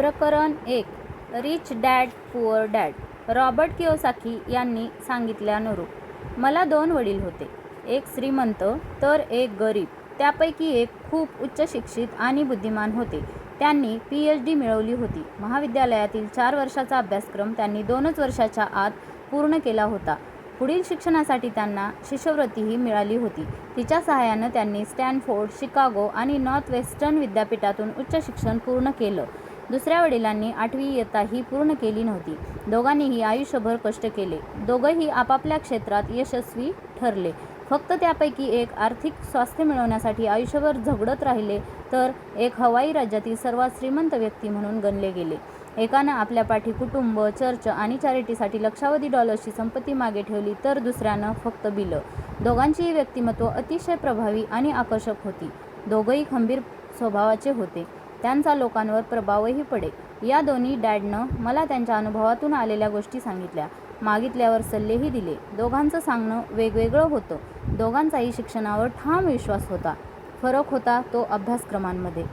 प्रकरण एक rich dad poor dad Robert Kiyosaki यांनी सांगितल्यानुरूप मला दोन वडील होते. एक श्रीमंत तर एक गरीब. त्यापैकी एक खूप उच्च शिक्षित आणि बुद्धिमान होते. त्यांनी पी एच डी मिळवली होती. महाविद्यालयातील चार वर्षाचा अभ्यासक्रम त्यांनी दोनच वर्षाच्या आत पूर्ण केला होता. पुढील शिक्षणासाठी त्यांना शिष्यवृत्तीही मिळाली होती. तिच्या सहाय्यानं त्यांनी स्टॅनफोर्ड शिकागो आणि नॉर्थ वेस्टर्न विद्यापीठातून उच्च शिक्षण पूर्ण केलं. दुसऱ्या वडिलांनी आठवी इयत्ताही पूर्ण केली नव्हती. दोघांनीही आयुष्यभर कष्ट केले. दोघंही आपापल्या क्षेत्रात यशस्वी ठरले. फक्त त्यापैकी एक आर्थिक स्वास्थ्य मिळवण्यासाठी आयुष्यभर झगडत राहिले तर एक हवाई राज्यातील सर्वात श्रीमंत व्यक्ती म्हणून गणले गेले. एकानं आपल्या पाठी कुटुंब चर्च आणि चॅरिटीसाठी लक्षावधी डॉलर्सची संपत्ती मागे ठेवली तर दुसऱ्यानं फक्त बिलं. दोघांचीही व्यक्तिमत्व अतिशय प्रभावी आणि आकर्षक होती. दोघंही खंबीर स्वभावाचे होते. त्यांचा लोकांवर प्रभावही पडेल. या दोन्ही डॅडनं मला त्यांच्या अनुभवातून आलेल्या गोष्टी सांगितल्या. मागितल्यावर सल्लेही दिले. दोघांचं सांगणं वेगवेगळं होतं. दोघांचाही शिक्षणावर ठाम विश्वास होता. फरक होता तो अभ्यासक्रमांमध्ये.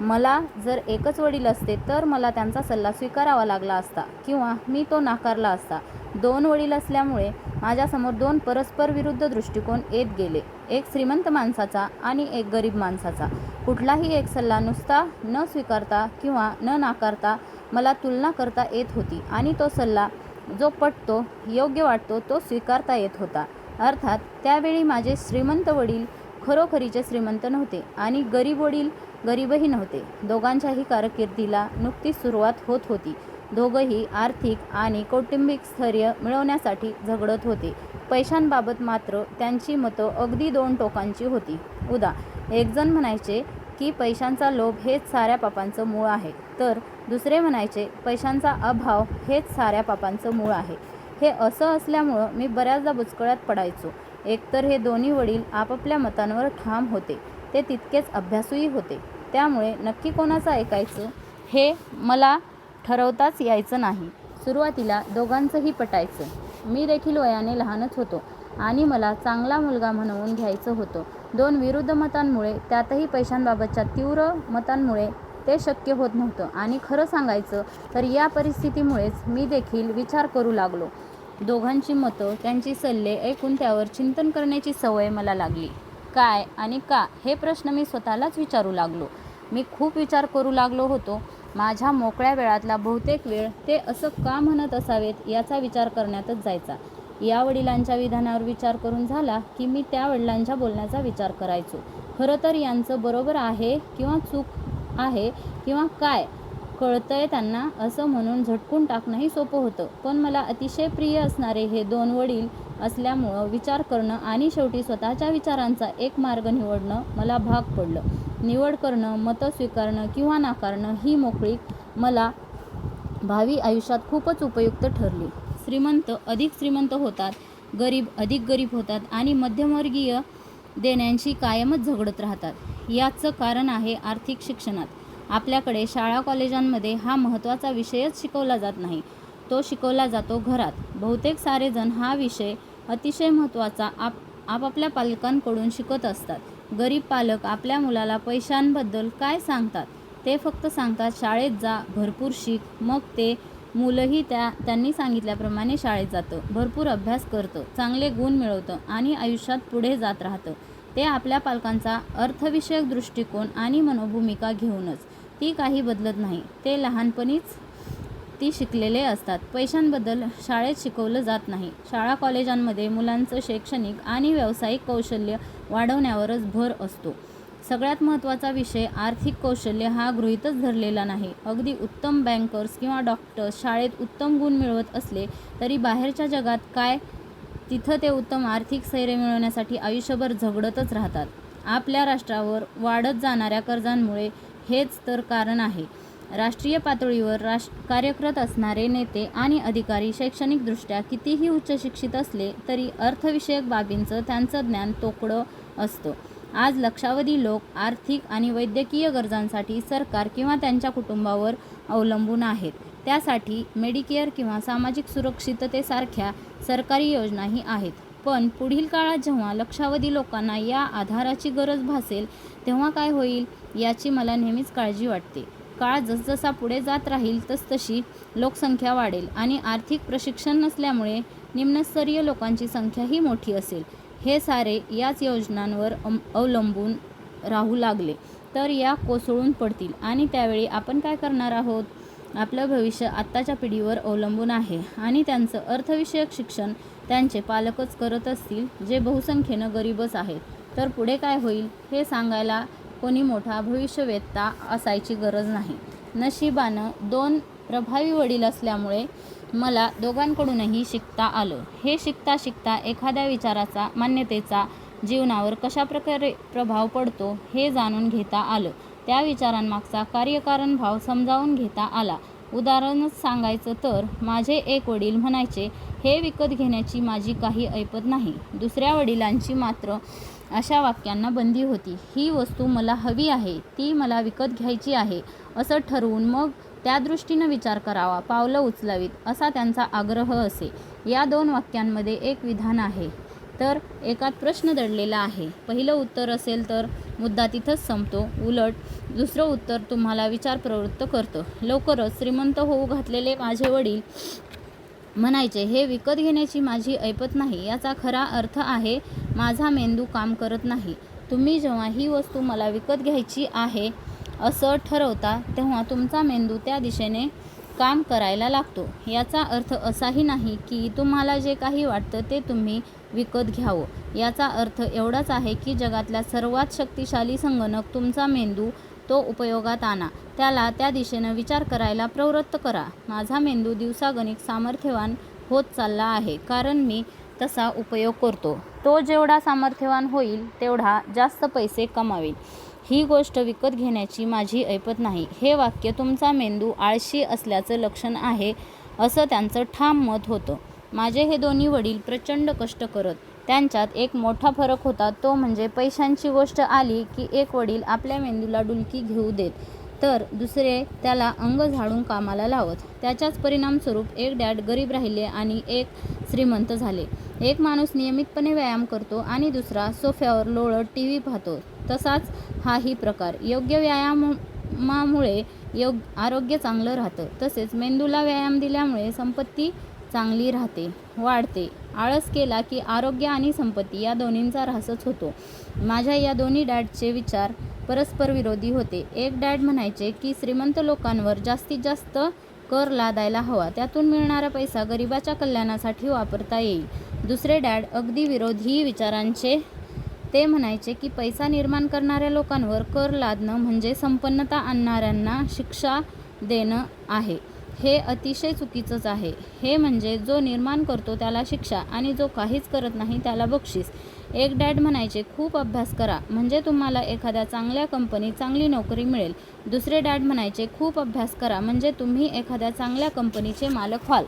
मला जर एकच वडील असते तर मला त्यांचा सल्ला स्वीकारावा लागला असता किंवा मी तो नाकारला असता. दोन वडील असल्यामुळे माझ्यासमोर दोन परस्पर विरुद्ध दृष्टिकोन येत गेले. एक श्रीमंत माणसाचा आणि एक गरीब माणसाचा. कुठलाही एक सल्ला नुसता न स्वीकारता किंवा न नाकारता मला तुलना करता येत होती आणि तो सल्ला जो पटतो योग्य वाटतो तो स्वीकारता येत होता. अर्थात त्यावेळी माझे श्रीमंत वडील खरोखरीचे श्रीमंत नव्हते आणि गरीब वडील गरीबही नव्हते. दोघांच्याही कारकिर्दीला नुकतीच सुरुवात होत होती. दोघंही आर्थिक आणि कौटुंबिक स्थैर्य मिळवण्यासाठी झगडत होते. पैशांबाबत मात्र त्यांची मतं अगदी दोन टोकांची होती. उदा. एकजण म्हणायचे की पैशांचा लोभ हेच साऱ्या पापांचं मूळ आहे. तर दुसरे म्हणायचे पैशांचा अभाव हेच साऱ्या पापांचं मूळ आहे. हे असं असल्यामुळं मी बऱ्याचदा बुचकळ्यात पडायचो. एकतर हे दोन्ही वडील आपापल्या मतांवर ठाम होते. ते तितकेच अभ्यासूही होते. त्यामुळे नक्की कोणाचं ऐकायचं? हे मला ठरवताच यायचं नाही. सुरुवातीला दोघांचंही पटायचं. मी देखील वयाने लहानच होतो आणि मला चांगला मुलगा म्हणवून घ्यायचं होतं. दोन विरुद्ध मतांमुळे त्यातही पैशांबाबतच्या तीव्र मतांमुळे ते शक्य होत नव्हतं. आणि खरं सांगायचं तर या परिस्थितीमुळेच मी देखील विचार करू लागलो. दोघांची मतं त्यांची सल्ले ऐकून त्यावर चिंतन करण्याची सवय मला लागली. काय आणि का हे प्रश्न मी स्वतःलाच विचारू लागलो. मी खूप विचार करू लागलो होतो. माझ्या मोकळ्या वेळातला बहुतेक वेळ ते असं का म्हणत असावेत याचा विचार करण्यातच जायचा. या वडिलांच्या विधानावर विचार करून झाला की मी त्या वडिलांच्या बोलण्याचा विचार करायचो. खरं तर यांचं बरोबर आहे किंवा चूक आहे किंवा काय कळतंय त्यांना असं म्हणून झटकून टाकणंही सोपं होतं. पण मला अतिशय प्रिय असणारे हे दोन वडील असल्यामुळं विचार करणं आणि शेवटी स्वतःच्या विचारांचा एक मार्ग निवडणं मला भाग पडलं. निवड करणं मतं स्वीकारणं किंवा नाकारणं ही मोकळीक मला भावी आयुष्यात खूपच उपयुक्त ठरली. श्रीमंत अधिक श्रीमंत होतात गरीब अधिक गरीब होतात आणि मध्यमवर्गीय देण्यांशी कायमच झगडत राहतात. याचं कारण आहे आर्थिक शिक्षणात. आपल्याकडे शाळा कॉलेजांमध्ये हा महत्त्वाचा विषयच शिकवला जात नाही. तो शिकवला जातो घरात. बहुतेक सारेजण हा विषय अतिशय महत्त्वाचा आप आपापल्या पालकांकडून शिकत असतात. गरीब पालक आपल्या मुलाला पैशांबद्दल काय सांगतात? ते फक्त सांगतात शाळेत जा भरपूर शिक मग ते मुलंही त्या त्यांनी सांगितल्याप्रमाणे शाळेत जातं. भरपूर अभ्यास करतं चांगले गुण मिळवतं आणि आयुष्यात पुढे जात राहतं. ते आपल्या पालकांचा अर्थविषयक दृष्टिकोन आणि मनोभूमिका घेऊनच. ती काही बदलत नाही. ते लहानपणीच ती शिकलेले असतात. पैशांबद्दल शाळेत शिकवलं जात नाही. शाळा कॉलेजांमध्ये मुलांचं शैक्षणिक आणि व्यावसायिक कौशल्य वाढवण्यावरच भर असतो. सगळ्यात महत्त्वाचा विषय आर्थिक कौशल्य हा गृहीतच धरलेला नाही. अगदी उत्तम बँकर्स किंवा डॉक्टर्स शाळेत उत्तम गुण मिळवत असले तरी बाहेरच्या जगात काय? तिथं ते उत्तम आर्थिक सैर्य मिळवण्यासाठी आयुष्यभर झगडतच राहतात. आपल्या राष्ट्रावर वाढत जाणाऱ्या कर्जांमुळे हेच तर कारण आहे. राष्ट्रीय पातळीवर राष कार्यरत असणारे नेते आणि अधिकारी शैक्षणिकदृष्ट्या कितीही उच्च शिक्षित असले तरी अर्थविषयक बाबींचं त्यांचं ज्ञान तोकडं असतं. आज लक्षावधी लोक आर्थिक आणि वैद्यकीय गरजांसाठी सरकार किंवा त्यांच्या कुटुंबावर अवलंबून आहेत. त्यासाठी मेडिकेअर किंवा सामाजिक सुरक्षिततेसारख्या सरकारी योजनाही आहेत. पण पुढील काळात जेव्हा लक्षावधी लोकांना या आधाराची गरज भासेल तेव्हा काय होईल याची मला नेहमीच काळजी वाटते. काळ जसजसा पुढे जात राहील तसतशी लोकसंख्या वाढेल आणि आर्थिक प्रशिक्षण नसल्यामुळे निम्नस्तरीय लोकांची संख्याही मोठी असेल. हे सारे याच योजनांवर अवलंबून राहू लागले. तर या कोसळून पडतील. आणि त्यावेळी आपण काय करणार आहोत? आपलं भविष्य आत्ताच्या पिढीवर अवलंबून आहे. आणि त्यांचं अर्थविषयक शिक्षण त्यांचे पालकच करत असतील जे बहुसंख्येनं गरीबच आहेत. तर पुढे काय होईल हे सांगायला कोणी मोठा भविष्यवेत्ता असायची गरज नाही. नशिबानं दोन प्रभावी वडील असल्यामुळे मला दोघांकडूनही शिकता आलं. हे शिकता शिकता एखाद्या विचाराचा मान्यतेचा जीवनावर कशाप्रकारे प्रभाव पडतो हे जाणून घेता आलं. त्या विचारांमागचा कार्यकारण भाव समजावून घेता आला. उदाहरणच सांगायचं तर माझे एक वडील म्हणायचे हे विकत घेण्याची माझी काही ऐपत नाही. दुसऱ्या वडिलांची मात्र अशा वाक्यांना बंदी होती. ही वस्तू मला हवी आहे. ती मला विकत घ्यायची आहे. असं ठरवून मग त्या दृष्टीनं विचार करावा पावलं उचलावीत असा त्यांचा आग्रह असे. या दोन वाक्यांमध्ये एक विधान आहे. तर एकात प्रश्न दडलेला आहे. पहिलं उत्तर असेल तर मुद्दा तिथंच संपतो. उलट दुसरं उत्तर तुम्हाला विचार प्रवृत्त करतं. लवकरच श्रीमंत होऊ घातलेले माझे वडील म्हणायचे हे विकत घेण्याची माझी ऐपत नाही. याचा खरा अर्थ आहे माझा मेंदू काम करत नाही. तुम्ही जेव्हा ही वस्तू मला विकत घ्यायची आहे असं ठरवता तेव्हा तुमचा मेंदू त्या दिशेने काम करायला लागतो. याचा अर्थ असाही नाही की तुम्हाला जे काही वाटतं ते तुम्ही विकत घ्यावं. याचा अर्थ एवढाच आहे की जगातल्या सर्वात शक्तिशाली संगणक तुमचा मेंदू तो उपयोगात आणा. त्याला त्या दिशेनं विचार करायला प्रवृत्त करा. माझा मेंदू दिवसागणिक सामर्थ्यवान होत चालला आहे कारण मी तसा उपयोग करतो. तो जेवढा सामर्थ्यवान होईल तेवढा जास्त पैसे कमावेल. ही गोष्ट विकत घेण्याची माझी ऐपत नाही. हे वाक्य तुमचा मेंदू आळशी असल्याचं लक्षण आहे असं त्यांचं ठाम मत होतं. माझे हे दोन्ही वडील प्रचंड कष्ट करत. त्यांच्यात एक मोठा फरक होता तो म्हणजे पैशांची गोष्ट आली की एक वडील आपल्या मेंदूला डुलकी घेऊ देत तर दुसरे त्याला अंग झाडून कामाला लावत. त्याच्याच परिणामस्वरूप एक डॅड गरीब राहिले आणि एक श्रीमंत झाले. एक माणूस नियमितपणे व्यायाम करतो आणि दुसरा सोफ्यावर लोळत टी व्ही पाहतो. तसाच हाही प्रकार. योग्य व्यायामामुळे योग आरोग्य चांगलं राहतं. तसेच मेंदूला व्यायाम दिल्यामुळे संपत्ती चांगली राहते वाढते. आळस केला की आरोग्य आणि संपत्ती या दोन्हींचा ऱ्हासच होतो. माझ्या या दोन्ही डॅडचे विचार परस्पर विरोधी होते. एक डॅड म्हणायचे की श्रीमंत लोकांवर जास्तीत जास्त कर लादायला हवा. त्यातून मिळणारा पैसा गरिबाच्या कल्याणासाठी वापरता येईल. दुसरे डॅड अगदी विरोधी विचारांचे ते म्हणायचे की पैसा निर्माण करणाऱ्या लोकांवर कर लादणं म्हणजे संपन्नता आणणाऱ्यांना शिक्षा देणं आहे. हे अतिशय चुकीचंच आहे. हे म्हणजे जो निर्माण करतो त्याला शिक्षा आणि जो काहीच करत नाही त्याला बक्षीस. एक डॅड म्हणायचे खूप अभ्यास करा म्हणजे तुम्हाला एखाद्या चांगल्या कंपनीत चांगली नोकरी मिळेल. दुसरे डॅड म्हणायचे खूप अभ्यास करा म्हणजे तुम्ही एखाद्या चांगल्या कंपनीचे मालक व्हाल.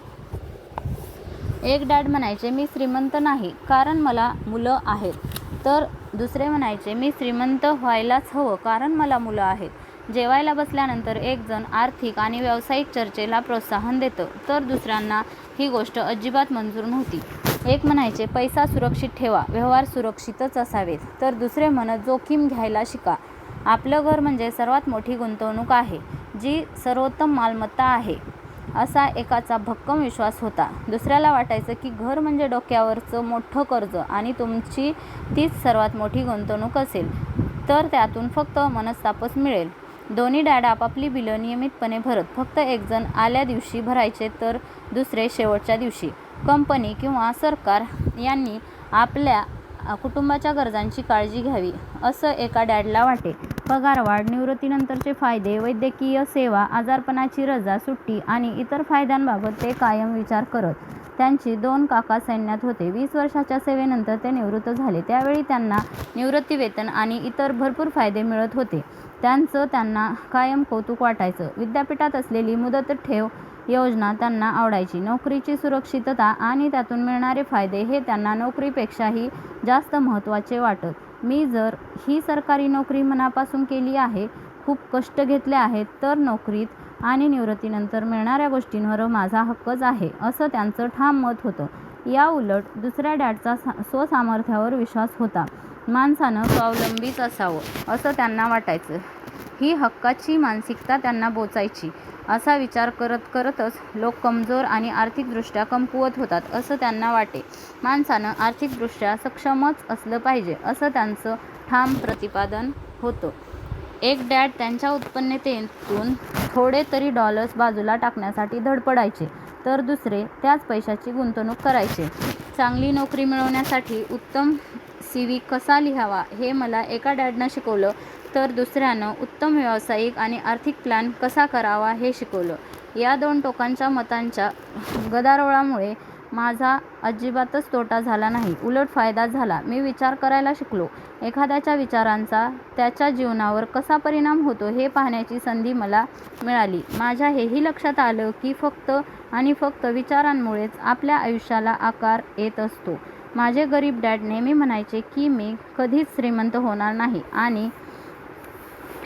एक डॅड म्हणायचे मी श्रीमंत नाही कारण मला मुलं आहेत. तर दुसरे म्हणायचे मी श्रीमंत व्हायलाच हवं कारण मला मुलं आहेत. जेवायला बसल्यानंतर एकजण आर्थिक आणि व्यावसायिक चर्चेला प्रोत्साहन देतं तर दुसऱ्यांना ही गोष्ट अजिबात मंजूर नव्हती. एक म्हणायचे पैसा सुरक्षित ठेवा व्यवहार सुरक्षितच असावेत. तर दुसरे म्हणत जोखीम घ्यायला शिका. आपलं घर म्हणजे सर्वात मोठी गुंतवणूक आहे जी सर्वोत्तम मालमत्ता आहे. असा एकाचा भक्कम विश्वास होता. दुसऱ्याला वाटायचं की घर म्हणजे डोक्यावरचं मोठं कर्ज आणि तुमची तीच सर्वात मोठी गुंतवणूक असेल तर त्यातून फक्त मनस्तापच मिळेल. दोन्ही डॅड आपापली बिलं नियमितपणे भरत फक्त एकजण आल्या दिवशी भरायचे तर दुसरे शेवटच्या दिवशी. कंपनी किंवा सरकार यांनी आपल्या कुटुंबाच्या गरजांची काळजी घ्यावी असं एका डॅडला वाटे. पगारवाढ निवृत्तीनंतरचे फायदे वैद्यकीय सेवा आजारपणाची रजा सुट्टी आणि इतर फायद्यांबाबत ते कायम विचार करत. त्यांची दोन काका सैन्यात होते. वीस वर्षाच्या सेवेनंतर ते निवृत्त झाले. त्यावेळी त्यांना निवृत्तीवेतन आणि इतर भरपूर फायदे मिळत होते. त्यांचं त्यांना कायम कौतुक वाटायचं. विद्यापीठात असलेली मुदत ठेव योजना त्यांना आवडायची. नोकरीची सुरक्षितता आणि त्यातून मिळणारे फायदे हे त्यांना नोकरीपेक्षाही जास्त महत्त्वाचे वाटत. मी जर ही सरकारी नोकरी मनापासून केली आहे खूप कष्ट घेतले आहेत तर नोकरीत आणि निवृत्तीनंतर मिळणाऱ्या गोष्टींवर माझा हक्कच आहे असं त्यांचं ठाम मत होतं. या उलट दुसऱ्या डॅडचा सा स्वसामर्थ्यावर विश्वास होता. माणसानं स्वावलंबीच असावं असं त्यांना वाटायचं. ही हक्काची मानसिकता त्यांना बोचायची. असा विचार करत करतच लोक कमजोर आणि आर्थिकदृष्ट्या कमकुवत होतात असं त्यांना वाटे. माणसानं आर्थिकदृष्ट्या सक्षमच असलं पाहिजे असं त्यांचं ठाम प्रतिपादन होतं. एक डॅड त्यांच्या उत्पन्नतेतून थोडे तरी डॉलर्स बाजूला टाकण्यासाठी धडपडायचे तर दुसरे त्याच पैशाची गुंतवणूक करायचे. चांगली नोकरी मिळवण्यासाठी उत्तम सी व्ही कसा लिहावा हे मला एका डॅडनं शिकवलं. तर दुसऱ्यानं उत्तम व्यावसायिक आणि आर्थिक प्लॅन कसा करावा हे शिकवलं. या दोन टोकांच्या मतांच्या गदारोळामुळे माझा अजिबातच तोटा झाला नाही. उलट फायदा झाला. मी विचार करायला शिकलो. एखाद्याच्या विचारांचा त्याच्या जीवनावर कसा परिणाम होतो हे पाहण्याची संधी मला मिळाली. माझ्या हेही लक्षात आलं की फक्त आणि फक्त विचारांमुळेच आपल्या आयुष्याला आकार येत असतो. माझे गरीब डॅड नेहमी म्हणायचे की मी कधीच श्रीमंत होणार नाही आणि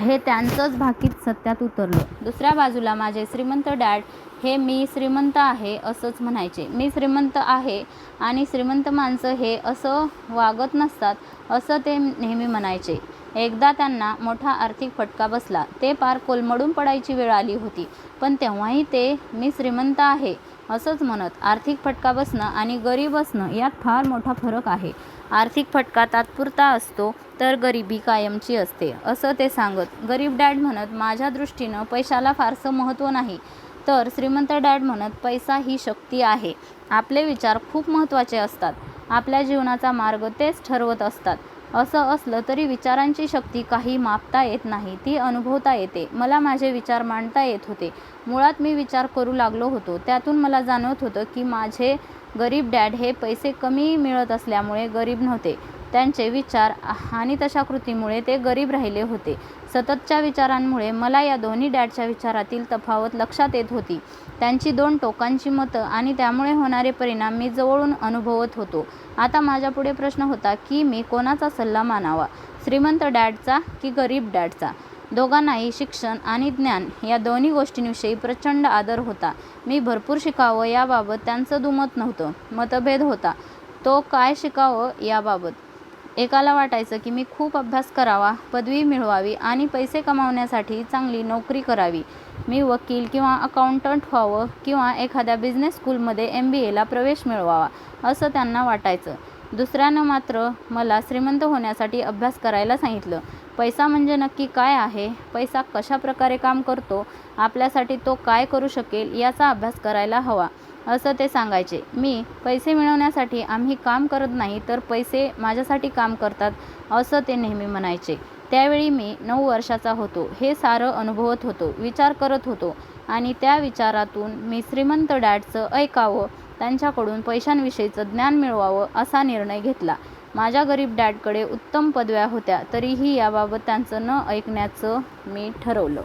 हे त्यांचंच भाकीत सत्यात उतरलं. दुसऱ्या बाजूला माझे श्रीमंत डॅड हे मी श्रीमंत आहे असंच म्हणायचे. मी श्रीमंत आहे आणि श्रीमंत माणसं हे असं वागत नसतात असं ते नेहमी म्हणायचे. एकदा त्यांना मोठा आर्थिक फटका बसला. ते पार कोलमडून पडायची वेळ आली होती. पण तेव्हाही ते मी श्रीमंत आहे असंच म्हणत. आर्थिक फटका बसणं आणि गरीब असणं यात फार मोठा फरक आहे. आर्थिक फटका तात्पुरता असतो तर गरिबी कायमची असते. असं ते सांगत गरीब डॅड म्हणत माझ्या दृष्टीनं पैशाला फारसं महत्त्व नाही. तर श्रीमंत डॅड म्हणत पैसा ही शक्ती आहे. आपले विचार खूप महत्त्वाचे असतात. आपल्या जीवनाचा मार्ग तेच ठरवत असतात. असं असलं तरी विचारांची शक्ती काही मापता येत नाही ती अनुभवता येते. मला माझे विचार मांडता येत होते. मुळात मी विचार करू लागलो होतो. त्यातून मला जाणवत होतं की माझे गरीब डॅड हे पैसे कमी मिळत असल्यामुळे गरीब नव्हते. त्यांचे विचार आणि तशा कृतीमुळे ते गरीब राहिले होते. सततच्या विचारांमुळे मला या दोन्ही डॅडच्या विचारातील तफावत लक्षात येत होती. त्यांची दोन टोकांची मतं आणि त्यामुळे होणारे परिणाम मी जवळून अनुभवत होतो. आता माझ्यापुढे प्रश्न होता की मी कोणाचा सल्ला मानावा? श्रीमंत डॅडचा की गरीब डॅडचा? दोघांनाही शिक्षण आणि ज्ञान या दोन्ही गोष्टींविषयी प्रचंड आदर होता. मी भरपूर शिकावं याबाबत त्यांचं दुमत नव्हतं. मतभेद होता. तो काय शिकावं याबाबत. एकाला वाटायचं की मी खूप अभ्यास करावा पदवी मिळवावी आणि पैसे कमावण्यासाठी चांगली नोकरी करावी. मी वकील किंवा अकाउंटंट व्हावं किंवा एखाद्या बिझनेस स्कूलमध्ये एम बी एला प्रवेश मिळवावा असं त्यांना वाटायचं. दुसऱ्यानं मात्र मला श्रीमंत होण्यासाठी अभ्यास करायला सांगितलं. पैसा म्हणजे नक्की काय आहे? पैसा कशा प्रकारे काम करतो? आपल्यासाठी तो काय करू शकेल? याचा अभ्यास करायला हवा असं ते सांगायचे. मी पैसे मिळवण्यासाठी आम्ही काम करत नाही तर पैसे माझ्यासाठी काम करतात असं ते नेहमी म्हणायचे. त्यावेळी मी नऊ वर्षाचा होतो. हे सारं अनुभवत होतो विचार करत होतो. आणि त्या विचारातून मी श्रीमंत डॅडचं ऐकावं त्यांच्याकडून पैशांविषयीचं ज्ञान मिळवावं असा निर्णय घेतला. माझ्या गरीब डॅडकडे उत्तम पदव्या होत्या तरीही याबाबत त्यांचं न ऐकण्याचं मी ठरवलं.